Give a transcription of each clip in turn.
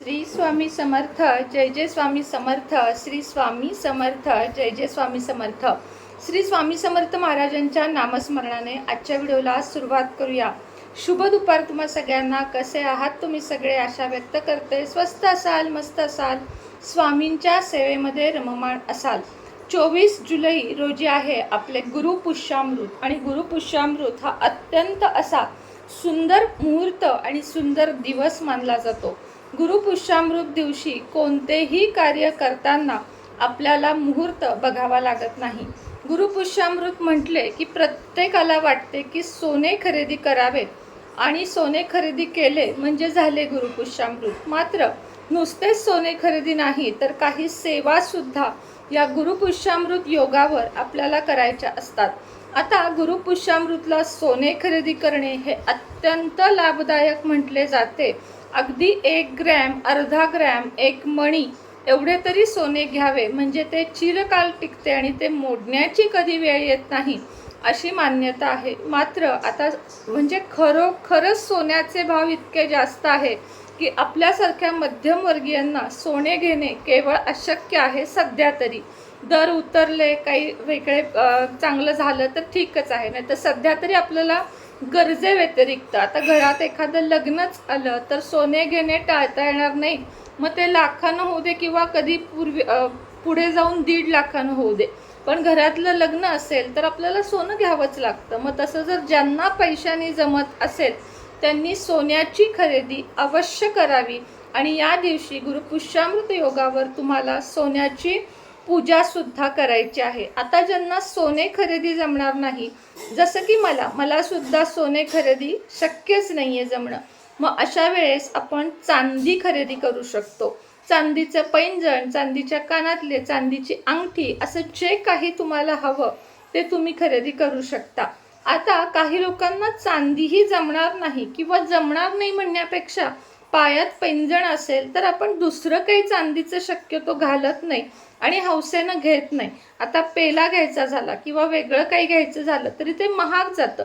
श्री स्वामी समर्थ जय जय स्वामी समर्थ श्री स्वामी समर्थ जय जय स्वामी समर्थ. श्री स्वामी समर्थ महाराजांच्या नामस्मरणाने आजच्या व्हिडिओला सुरुवात करूया. शुभ दुपार तुम्हा सगळ्यांना. कसे आहात तुम्ही सगळे? आशा व्यक्त करते. स्वस्त असाल मस्त असाल. स्वामींच्या सेवेमध्ये रममाण असाल. चोवीस जुलै रोजी आहे आपले गुरुपुष्यामृत आणि गुरुपुष्यामृत हा अत्यंत असा सुंदर मुहूर्त आणि सुंदर दिवस मानला जातो. गुरुपुष्यामृत दिवशी कोणतेही कार्य करताना आपल्याला मुहूर्त बघावा लागत नाही. गुरुपुष्यामृत म्हटले की प्रत्येकाला वाटते की सोने खरेदी करावे आणि सोने खरेदी केले म्हणजे झाले गुरुपुष्यामृत. मात्र नुसतेच सोने खरेदी नाही तर काही सेवासुद्धा या गुरुपुष्यामृत योगावर आपल्याला करायच्या असतात. आता गुरुपुष्यामृतला सोने खरेदी करणे हे अत्यंत लाभदायक म्हटले जाते. अगदी एक ग्रॅम अर्धा ग्रॅम एक मणी एवढे तरी सोने घ्यावे. म्हणजे ते चिरकाल टिकते आणि ते मोडण्याची कधी वेळ येत नाही अशी मान्यता आहे. मात्र आता म्हणजे खरोखरच सोन्याचे भाव इतके जास्त आहे की आपल्यासारख्या मध्यमवर्गीयांना सोने घेणे केवळ अशक्य आहे सध्या तरी. दर उतरले काही वेगळे चांगलं झालं तर ठीकच आहे. नाही तर सध्या तरी आपल्याला गरजेव्यतिरिक्त आता घरात एखादं लग्नच आलं तर सोने घेणे टाळता येणार नाही. मग ते लाखानं होऊ दे किंवा कधी पूर्वी पुढे जाऊन दीड लाखानं होऊ दे. पण घरातलं लग्न असेल तर आपल्याला सोनं घ्यावंच लागतं. मग तसं जर ज्यांना पैशाने जमत असेल त्यांनी सोन्याची खरेदी अवश्य करावी. आणि या दिवशी गुरुपुष्यामृत योगावर तुम्हाला सोन्याची पूजासुद्धा करायची आहे. आता ज्यांना सोने खरेदी जमणार नाही जसं की मला मलासुद्धा सोने खरेदी शक्यच नाही आहे जमणं. मग अशा वेळेस आपण चांदी खरेदी करू शकतो. चांदीचं पैंजण चांदीच्या कानातले चांदीची अंगठी असं जे काही तुम्हाला हवं ते तुम्ही खरेदी करू शकता. आता काही लोकांना चांदीही जमणार नाही किंवा जमणार नाही म्हणण्यापेक्षा पायात पैंजण असेल तर आपण दुसरं काही चांदीचं शक्यतो घालत नाही आणि हौसेनं घेत नाही. आता पेला घ्यायचा झाला किंवा वेगळं काही घ्यायचं झालं तरी ते महाग जातं.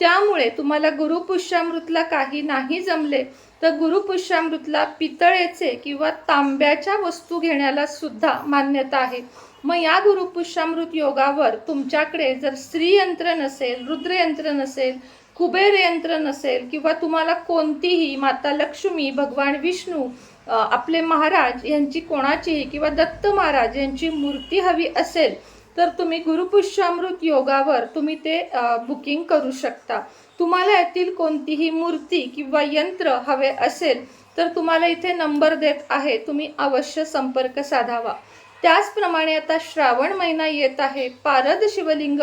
त्यामुळे तुम्हाला गुरुपुष्यामृतला काही नाही जमले तर गुरुपुष्यामृतला पितळेचे किंवा तांब्याच्या वस्तू घेण्याला सुद्धा मान्यता आहे. मग या गुरुपुष्यामृत योगावर तुमच्याकडे जर स्त्रीयंत्र नसेल रुद्रयंत्र नसेल कुबेर यंत्र नसेल किंवा तुम्हाला कोणतीही माता लक्ष्मी भगवान विष्णू आपले महाराज यांची कोणाचीही किंवा दत्त महाराज यांची मूर्ती हवी असेल तर तुम्ही गुरुपुष्यामृत योगावर तुम्ही ते बुकिंग करू शकता. तुम्हाला यातील कोणतीही मूर्ती किंवा यंत्र हवे असेल तर तुम्हाला इथे नंबर देत आहे. तुम्ही अवश्य संपर्क साधावा. त्याचप्रमाणे आता श्रावण महिना येत आहे पारद शिवलिंग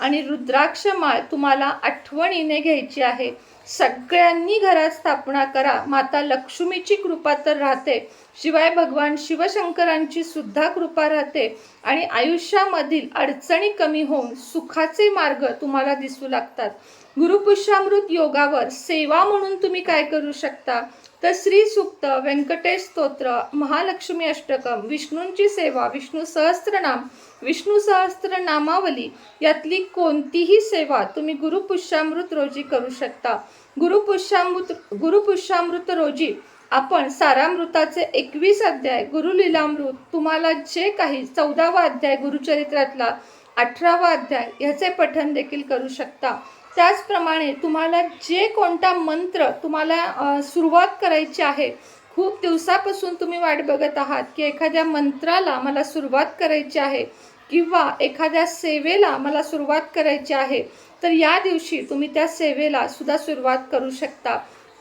आणि रुद्राक्ष माळ तुम्हाला आठवणीने घ्यायची आहे. सगळ्यांनी घरात स्थापना करा. माता लक्ष्मीची कृपा तर राहते. शिवाय भगवान शिवशंकरांची सुद्धा कृपा राहते. आणि आयुष्यामधील अडचणी कमी होऊन सुखाचे मार्ग तुम्हाला दिसू लागतात. गुरुपुष्यामृत योगावर सेवा म्हणून तुम्ही काय करू शकता? तर श्री सुक्त व्यंकटेश स्तोत्र महालक्ष्मी अष्टकम विष्णूंची सेवा विष्णू सहस्त्रनाम विष्णू सहस्त्रनामावली यातली कोणतीही सेवा तुम्ही गुरुपुष्यामृत रोजी करू शकता. गुरुपुष्यामृत गुरुपुष्यामृत रोजी आपण सारामृताचे एकवीस अध्याय गुरुलीलामृत तुम्हाला जे काही चौदावा अध्याय गुरुचरित्रातला अठरावा अध्याय ह्याचे पठण देखील करू शकता. त्याचप्रमाणे तुम्हाला जे कोणता मंत्र तुम्हाला सुरुवात करायची आहे खूप दिवसापासून तुम्ही वाट बघत आहात की एखाद्या मंत्राला मला सुरुवात करायची आहे किंवा एखाद्या सेवेला मला सुरुवात करायची आहे तर या दिवशी तुम्ही त्या सेवेला सुद्धा सुरुवात करू शकता.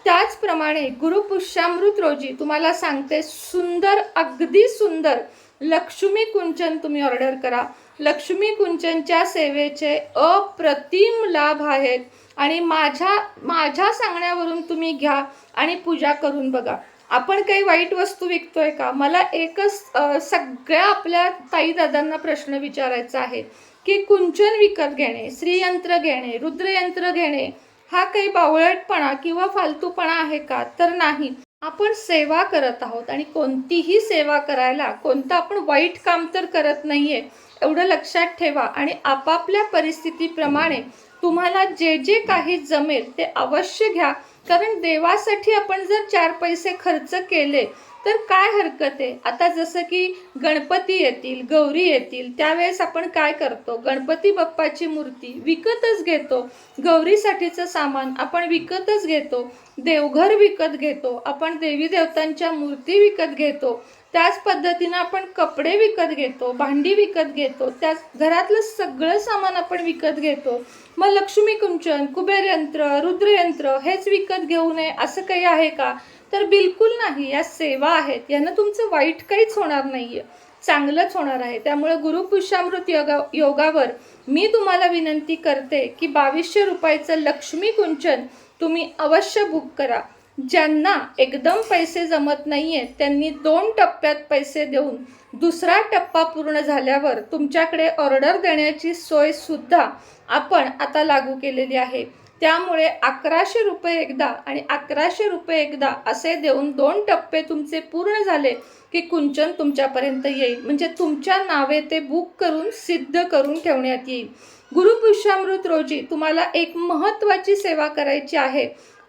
त्याचप्रमाणे गुरुपुष्यामृत रोजी तुम्हाला सांगते सुंदर अगदी सुंदर लक्ष्मी कुंचन तुम्ही ऑर्डर करा. लक्ष्मी कुंचनच्या सेवेचे अप्रतिम लाभ आहेत. आणि माझ्या माझ्या सांगण्यावरून तुम्ही घ्या आणि पूजा करून बघा. आपण काही वाईट वस्तू विकतोय का? मला एकच सगळ्या आपल्या ताई दादांना प्रश्न विचारायचा आहे की कुंचन विकत घेणे श्रीयंत्र घेणे रुद्रयंत्र घेणे हा काही बावळटपणा किंवा फालतूपणा आहे का? तर नाही. आपण सेवा करत आहोत आणि कोणतीही सेवा करायला कोणतं आपण वाईट काम तर करत नाहीये एवढं लक्षात ठेवा आणि आपापल्या परिस्थितीप्रमाणे तुम्हाला जे जे काही जमेल ते अवश्य घ्या. कारण देवासाठी आपण जर चार पैसे खर्च केले तर काय हरकत आहे? आता जसं की गणपती येतील गौरी येतील त्यावेळेस आपण काय करतो? गणपती बाप्पाची मूर्ती विकतच घेतो. गौरीसाठीचं सामान आपण विकतच घेतो. देवघर विकत घेतो. आपण देवी देवतांच्या मूर्ती विकत घेतो. त्याच पद्धतीनं आपण कपडे विकत घेतो भांडी विकत घेतो त्याच घरातलं सगळं सामान आपण विकत घेतो. मग लक्ष्मी कुंचन कुबेर यंत्र रुद्रयंत्र हेच विकत घेऊ नये असं काही आहे का? तर बिलकुल नाही या सेवा आहेत. यानं तुमचं वाईट काहीच होणार नाही आहे चांगलंच होणार आहे. त्यामुळे गुरुपुष्यामृत योगा योगावर मी तुम्हाला विनंती करते की बावीसशे रुपयाचं लक्ष्मी कुंचन तुम्ही अवश्य बुक करा. ज्यांना एकदम पैसे जमत नाही आहेत त्यांनी दोन टप्प्यात पैसे देऊन दुसरा टप्पा पूर्ण झाल्यावर तुमच्याकडे ऑर्डर देण्याची सोयसुद्धा आपण आता लागू केलेली आहे. त्यामुळे अकराशे रुपये एकदा आणि अकराशे रुपये एकदा असे देऊन दोन टप्पे तुमचे पूर्ण झाले की कुंचन तुमच्यापर्यंत येईल. म्हणजे तुमच्या नावे ते बुक करून सिद्ध करून ठेवण्यात येईल. गुरुपुष्यामृत रोजी तुम्हाला एक महत्त्वाची सेवा करायची आहे.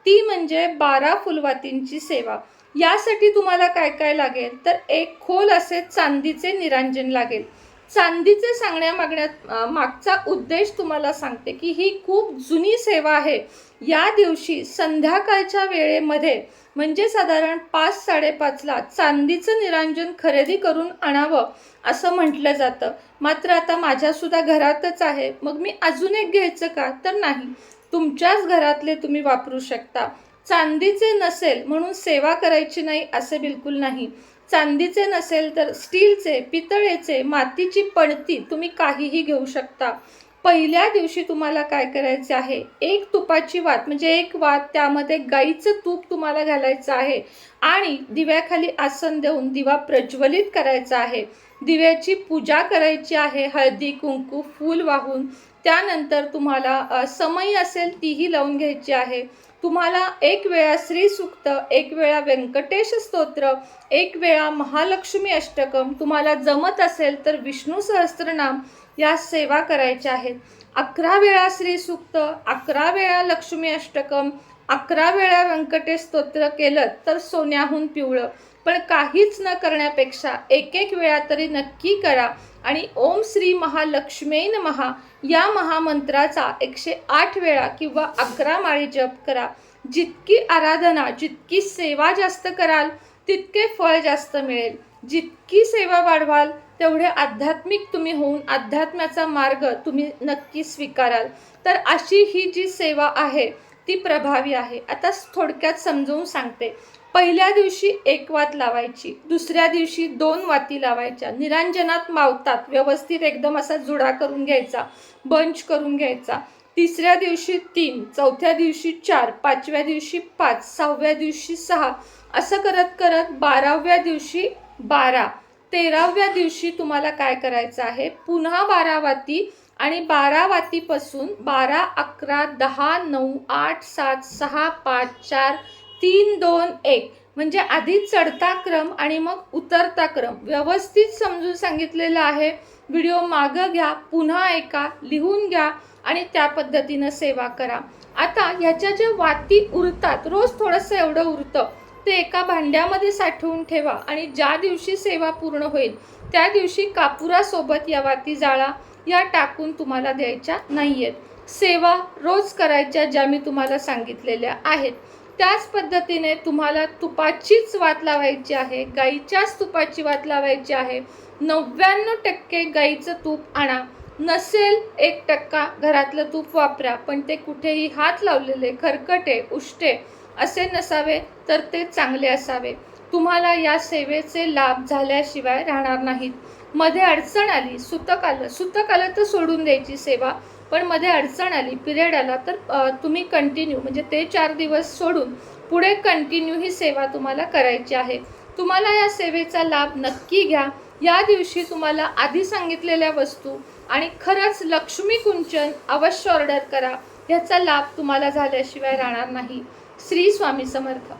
ती म्हणजे बारा फुलवातींची सेवा. यासाठी तुम्हाला काय काय लागेल? तर एक खोल असे चांदीचे निरांजन लागेल. चांदीचे सांगण्या मागण्यात मागचा उद्देश तुम्हाला सांगते की ही खूप जुनी सेवा आहे. या दिवशी संध्याकाळच्या वेळेमध्ये म्हणजे साधारण पाच साडेपाचला चांदीचं निरांजन खरेदी करून आणावं असं म्हटलं जातं. मात्र आता माझ्यासुद्धा घरातच आहे. मग मी अजून एक घ्यायचं का? तर नाही. तुमच्याच घरातले तुम्ही वापरू शकता. चांदीचे नसेल म्हणून सेवा करायची नाही असे बिलकुल नाही. चांदीचे नसेल तर स्टीलचे पितळेचे मातीची पणती तुम्ही काहीही घेऊ शकता. पहिल्या दिवशी तुम्हाला काय करायचे आहे? एक तुपाची वात म्हणजे एक वात त्यामध्ये गाईचं तूप तुम्हाला घालायचं आहे आणि दिव्याखाली आसन देऊन दिवा प्रज्वलित करायचा आहे. दिव्याची पूजा करायची आहे हळदी कुंकू फूल वाहून. त्यानंतर तुम्हाला समई असेल तीही लावून घ्यायची आहे. तुम्हाला एक वेळा श्रीसुक्त एक वेळा व्यंकटेश स्तोत्र एक वेळा महालक्ष्मी अष्टकम तुम्हाला जमत असेल तर विष्णू सहस्त्रनाम या सेवा करायच्या आहेत. अकरा वेळा श्रीसुक्त अकरा वेळा लक्ष्मी अष्टकम अकरा वेळा व्यंकटेश स्तोत्र केलं तर सोन्याहून पिवळं. पण काहीच न करण्यापेक्षा एक एक वेळा तरी नक्की करा. आणि ओम श्री महालक्ष्मेन महा या महामंत्राचा एकशे आठ वेळा किंवा अकरा माळी जप करा. जितकी आराधना जितकी सेवा जास्त कराल तितके फळ जास्त मिळेल. जितकी सेवा वाढवाल तेवढे आध्यात्मिक तुम्ही होऊन अध्यात्माचा मार्ग तुम्ही नक्की स्वीकाराल. तर अशी ही जी सेवा आहे ती प्रभावी आहे. आता थोडक्यात समजवून सांगते. पहिल्या दिवशी एक वात लावायची दुसऱ्या दिवशी दोन वाती लावायच्या. निरांजनात मावतात व्यवस्थित एकदम असा जुडा करून घ्यायचा बंच करून घ्यायचा. तिसऱ्या दिवशी तीन चौथ्या दिवशी चार पाचव्या दिवशी पाच सहाव्या दिवशी सहा असं करत करत बाराव्या दिवशी बारा. तेराव्या दिवशी तुम्हाला काय करायचं आहे? पुन्हा बारा वाती आणि बारा वातीपासून बारा अकरा दहा नऊ आठ सात सहा पाच चार तीन दोन एक. म्हणजे आधी चढता क्रम आणि मग उतरता क्रम. व्यवस्थित समजून सांगितलेलं आहे. व्हिडिओ मागं घ्या पुन्हा ऐका लिहून घ्या आणि त्या पद्धतीनं सेवा करा. आता ह्याच्या ज्या वाती उरतात रोज थोडंसं एवढं उरतं ते एका भांड्यामध्ये साठवून ठेवा आणि ज्या दिवशी सेवा पूर्ण होईल त्या दिवशी कापुरासोबत या वाती जाळा. या टाकून तुम्हाला द्यायच्या नाही आहेत सेवा रोज करायच्या ज्या मी तुम्हाला सांगितलेल्या आहेत. त्याच पद्धतीने तुम्हाला तुपाचीच वात लावायची आहे गाईच्याच तुपाची वात लावायची आहे. नव्याण्णव टक्के गाईचं तूप आणा. नसेल एक टक्का घरातलं तूप वापरा पण ते कुठेही हात लावलेले खरकटे उष्टे असे नसावे तर ते चांगले असावे. तुम्हाला या सेवेचे लाभ झाल्याशिवाय राहणार नाहीत. मध्ये अडचण आली सुतक आलं. सुतक आलं तर सोडून द्यायची सेवा. पण मध्ये अडचण आली पिरियड आला तर तुम्ही कंटिन्यू म्हणजे ते चार दिवस सोडून पुढे कंटिन्यू ही सेवा तुम्हाला करायची आहे. तुम्हाला या सेवेचा लाभ नक्की घ्या. या दिवशी तुम्हाला आधी सांगितलेल्या वस्तू आणि खरंच लक्ष्मी कुंचन अवश्य ऑर्डर करा. ह्याचा लाभ तुम्हाला झाल्याशिवाय राहणार नाही. श्री स्वामी समर्थ.